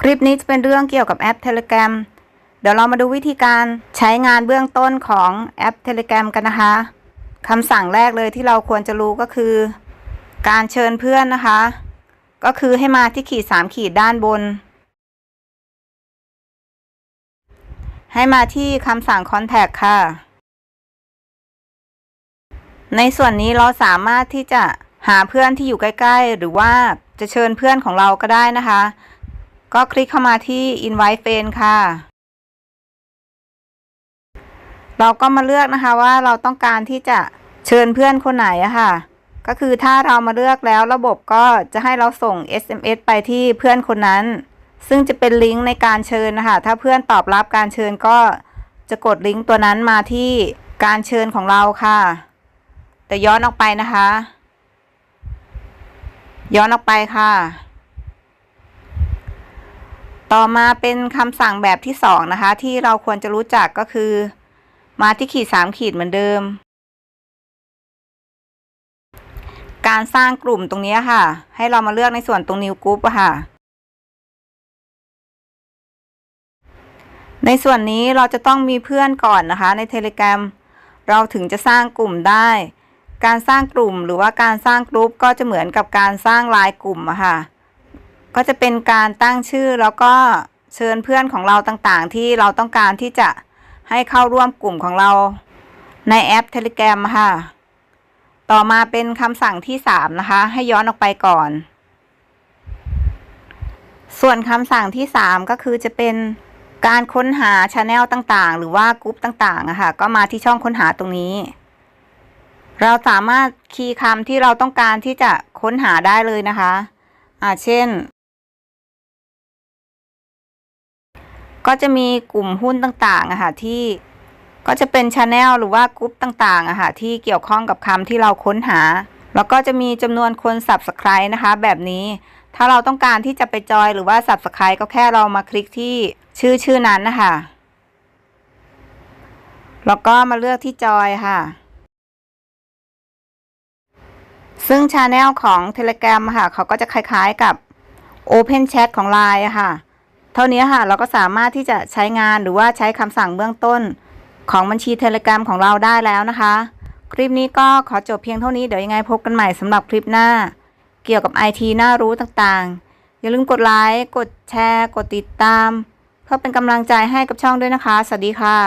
คลิปนี้จะเป็นเรื่องเกี่ยวกับแอป Telegram เดี๋ยวเรามาดูวิธีการใช้งานเบื้องต้นของแอป Telegram กันนะคะคำสั่งแรกเลยที่เราควรจะรู้ก็คือ การเชิญเพื่อนนะคะ ก็คือให้มาที่ขีดสามขีดด้านบน ให้มาที่คำสั่ง Contact ค่ะ ในส่วนนี้เราสามารถที่จะหาเพื่อนที่อยู่ใกล้ ๆ หรือว่าจะเชิญเพื่อนของเราก็ได้นะคะ ก็คลิกเข้ามาที่ invite friend ค่ะ เราก็มาเลือกนะคะว่าเราต้องการที่จะเชิญเพื่อนคนไหนอะค่ะ ก็คือถ้าเรามาเลือกแล้วระบบก็จะให้เราส่ง SMS ไปที่เพื่อนคนนั้น ซึ่งจะเป็นลิงก์ในการเชิญนะคะถ้าเพื่อนตอบรับการเชิญก็จะกดลิงก์ตัวนั้นมาที่การเชิญของเราค่ะ แต่ย้อนออกไปนะคะ ย้อนออกไปค่ะ ต่อมาเป็นคำสั่งแบบที่สองนะคะ ที่เราควรจะรู้จักก็คือ มาที่ขีดสามขีดเหมือนเดิม การสร้างกลุ่มตรงนี้ค่ะ ให้เรามาเลือกในส่วนตรง new group ค่ะ ในส่วนนี้เราจะต้องมีเพื่อนก่อนนะคะใน Telegram เราถึงจะสร้างกลุ่มได้ การสร้างกลุ่มหรือว่าการสร้างกลุ่มก็จะเหมือนกับการสร้างไลน์กลุ่มค่ะ ก็จะเป็นการตั้งชื่อแล้วก็เชิญเพื่อนของเราต่างๆ ที่เราต้องการที่จะให้เข้าร่วมกลุ่มของเราในแอป Telegram ค่ะ ต่อมาเป็นคำสั่งที่ 3 นะคะ ให้ย้อนออกไปก่อน ส่วนคำสั่งที่ 3 ก็คือจะเป็นการค้นหาช anel ต่างๆ หรือว่ากลุ่มต่างๆอะค่ะ ก็มาที่ช่องค้นหาตรงนี้ เราสามารถคีย์คำที่เราต้องการที่จะค้นหาได้เลยนะคะ อ่าเช่น ก็จะมีกลุ่มหุ้นต่างๆอะค่ะที่ก็จะเป็นช anel หรือว่ากลุ่มต่างๆอะค่ะที่เกี่ยวข้องกับคำที่เราค้นหา แล้วก็จะมีจำนวนคน subscribe นะคะ แบบนี้ถ้าเราต้องการที่จะไปจอยหรือว่า subscribe ก็แค่เรามาคลิกที่ชื่อชื่อนั้นนะคะแล้วก็มาเลือกที่จอยค่ะ ซึ่งช anel ของ Telegram ค่ะ เขาก็จะคล้ายๆกับ Open Chat ของ Line ค่ะ เท่านี้ค่ะเราก็สามารถที่จะใช้งานหรือว่าใช้คำสั่งเบื้องต้น ของบัญชีเทเลกรมของเราได้แล้วนะคะ คลิปนี้ก็ขอจบเพียงเท่านี้เดี๋ยวยังไงพบกันใหม่สำหรับคลิปหน้า เกี่ยวกับ IT น่ารู้ต่างๆ อย่าลืมกดไลค์กดแชร์ กดติดตาม เพื่อเป็นกำลังใจให้กับช่องด้วยนะคะ สวัสดีค่ะ